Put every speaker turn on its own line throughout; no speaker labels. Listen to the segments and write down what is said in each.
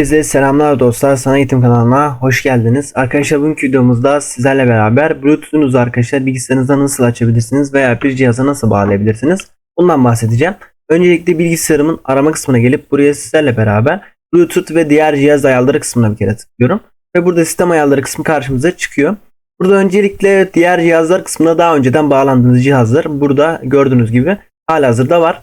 Herkese selamlar dostlar. Sana Eğitim kanalına hoş geldiniz. Arkadaşlar bugünkü videomuzda sizlerle beraber Bluetooth'unuzu arkadaşlar bilgisayarınıza nasıl açabilirsiniz veya bir cihaza nasıl bağlayabilirsiniz? Bundan bahsedeceğim. Öncelikle bilgisayarımın arama kısmına gelip buraya sizlerle beraber Bluetooth ve diğer cihaz ayarları kısmına bir kere tıklıyorum. Ve burada sistem ayarları kısmı karşımıza çıkıyor. Burada öncelikle diğer cihazlar kısmına daha önceden bağlandığınız cihazlar burada gördüğünüz gibi halihazırda var.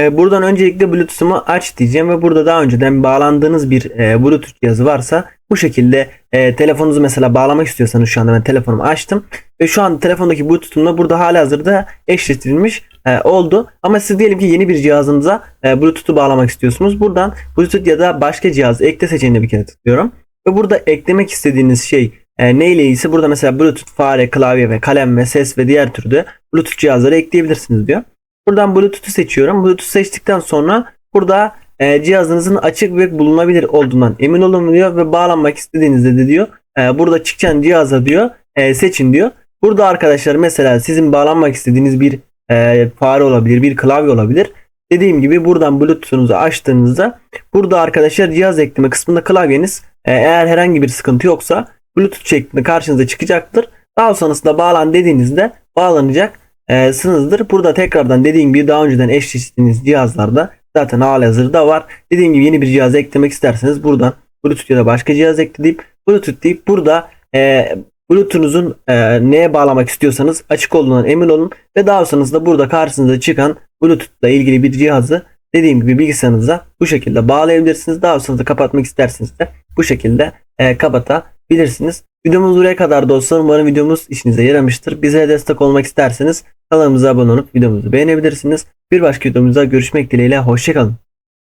E, buradan öncelikle Bluetooth'umu aç diyeceğim ve burada daha önceden bağlandığınız bir e, Bluetooth cihazı varsa bu şekilde e, telefonunuzu mesela bağlamak istiyorsanız şu anda ben telefonumu açtım ve şu anda telefondaki Bluetooth'umla burada halihazırda eşleştirilmiş e, oldu. Ama siz diyelim ki yeni bir cihazınıza Bluetooth'u bağlamak istiyorsunuz. Buradan Bluetooth ya da başka cihaz ekle seçeneğine bir kere tıklıyorum. Ve burada eklemek istediğiniz şey neyle ise burada mesela Bluetooth fare, klavye ve kalem ve ses ve diğer türde Bluetooth cihazları ekleyebilirsiniz diyor. Buradan Bluetooth'u seçiyorum. Bluetooth seçtikten sonra burada e, cihazınızın açık ve bulunabilir olduğundan emin olun diyor ve bağlanmak istediğinizde de diyor e, burada çıkan cihaza diyor e, seçin diyor. Burada arkadaşlar mesela sizin bağlanmak istediğiniz bir e, fare olabilir, bir klavye olabilir. Dediğim gibi buradan Bluetooth'unuzu açtığınızda burada arkadaşlar cihaz ekleme kısmında klavyeniz e, eğer herhangi bir sıkıntı yoksa Bluetooth şeklinde karşınıza çıkacaktır. Daha sonrasında bağlan dediğinizde bağlanacak e, sınızdır. Burada tekrardan dediğim gibi daha önceden eşleştiğiniz cihazlarda zaten halihazırda var. Dediğim gibi yeni bir cihaz eklemek isterseniz buradan Bluetooth ya da başka cihaz ekle Bluetooth deyip burada e, Bluetooth'unuzun e, neye bağlamak istiyorsanız açık olduğundan emin olun ve daha sonrasında burada karşınıza çıkan Bluetooth'la ilgili bir cihazı dediğim gibi bilgisayarınıza bu şekilde bağlayabilirsiniz. Daha sonrasında kapatmak isterseniz de bu şekilde e, kapatabilirsiniz. Videomuz buraya kadar dostlar. Umarım videomuz işinize yaramıştır. Bize destek olmak isterseniz kanalımıza abone olup videomuzu beğenebilirsiniz. Bir başka videomuzda görüşmek dileğiyle. Hoşçakalın.